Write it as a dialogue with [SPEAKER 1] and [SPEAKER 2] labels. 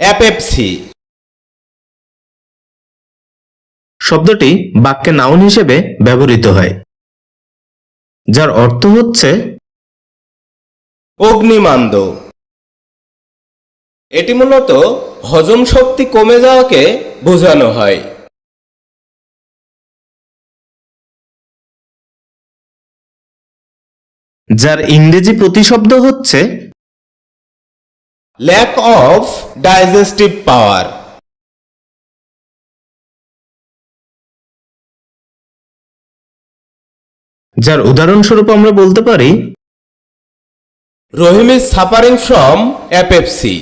[SPEAKER 1] অ্যাপেপসি।
[SPEAKER 2] শব্দটি বাক্যে নাউন হিসেবে ব্যবহৃত হয় যার অর্থ হচ্ছে
[SPEAKER 1] অগ্নিমান্দ। এটি মূলত হজম শক্তি কমে যাওয়াকে বোঝানো হয়।
[SPEAKER 2] যার ইংরেজি প্রতিশব্দ হচ্ছে
[SPEAKER 1] ল্যাক of ডাইজেস্টিভ পাওয়ার
[SPEAKER 2] যার উদাহরণস্বরূপ আমরা বলতে পারি
[SPEAKER 1] Rahim is suffering from apepsy